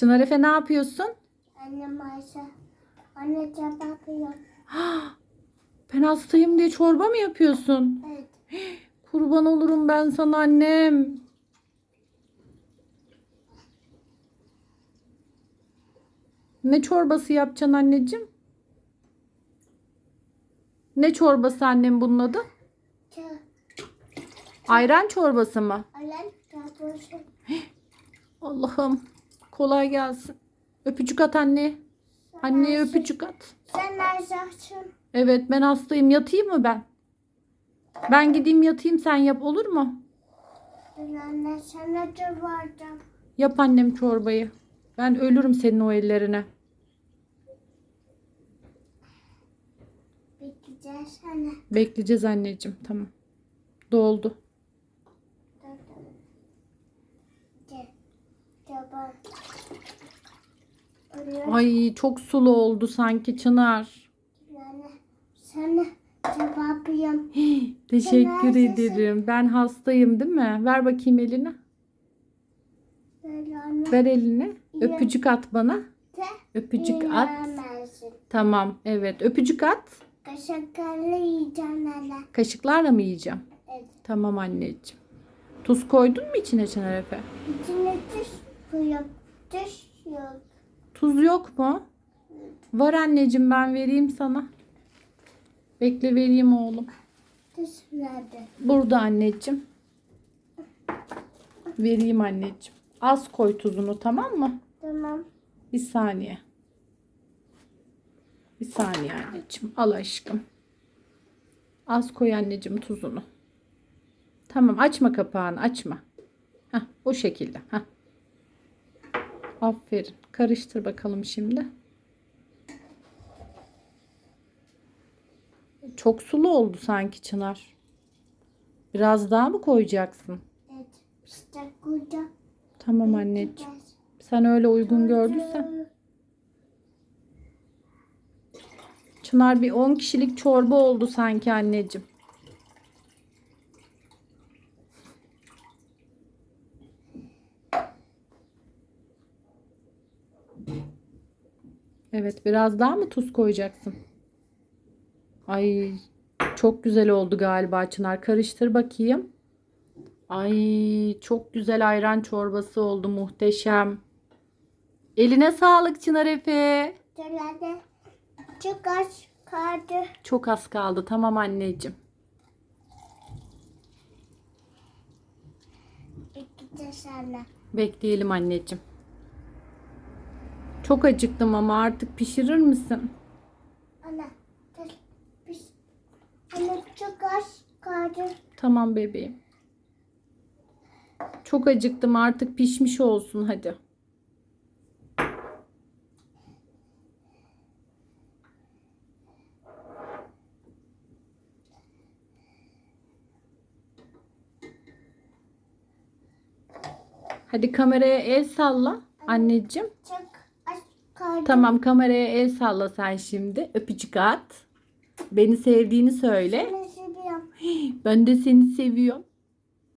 Çınar Efe ne yapıyorsun? Annem Ayşe. Anne çabuk yapıyor. Ben hastayım diye çorba mı yapıyorsun? Evet. Kurban olurum ben sana annem. Ne çorbası yapacaksın anneciğim? Ne çorbası annem bunun adı? Ayran çorbası mı? Alan çabuk. Allah'ım kolay gelsin. Öpücük at anne. Anneye öpücük at. Sen Ayşe'sin. Evet ben hastayım. Yatayım mı ben? Ben gideyim yatayım sen yap olur mu? Ben anne sana vardım. Yap annem çorbayı. Ben ölürüm senin o ellerine. Bekleyeceğiz sana. Bekleyeceğiz anneciğim. Tamam. Doldu. Oraya Ay çok sulu oldu sanki Çınar. anne. Sana. Hii, Teşekkür neredesin? ederim. Ben hastayım değil mi? Ver bakayım elini. Anne. Ver elini. Öpücük at bana. Öpücük at. Tamam. Evet. Öpücük at. Kaşıklarla yiyeceğim anne. Kaşıklarla mı yiyeceğim? Evet. Tamam anneciğim. Tuz koydun mu içine Çınar Efe? İçine tuş yok. Tuz yok mu? Var anneciğim ben vereyim sana. Bekle vereyim oğlum. Tuş nerede? Burada anneciğim. Vereyim anneciğim. Az koy tuzunu tamam mı? Tamam. Bir saniye. Bir saniye anneciğim. Al aşkım. Az koy anneciğim tuzunu. Tamam açma kapağını açma. Heh, o şekilde. Heh. Aferin. Karıştır bakalım şimdi. Çok sulu oldu sanki Çınar. Biraz daha mı koyacaksın? Evet. İşte burada. Tamam anneciğim. Sen öyle uygun gördüysen. Çınar bir 10 kişilik çorba oldu sanki anneciğim. Evet biraz daha mı tuz koyacaksın? Ay çok güzel oldu galiba Çınar. Karıştır bakayım. Ay çok güzel ayran çorbası oldu muhteşem. Eline sağlık Çınar Efe. Çok az kaldı. Çok az kaldı. Tamam anneciğim. Bekleyeceğiz sana. Bekleyelim anneciğim. Çok acıktım ama artık pişirir misin? Ana. Biz. Ana çok az kaldı. Tamam bebeğim. Çok acıktım artık pişmiş olsun hadi. Hadi kameraya el salla anneciğim. Çok kaldı. Tamam kameraya el salla sen şimdi. Öpücük at. Beni sevdiğini söyle. Ben de seni seviyorum.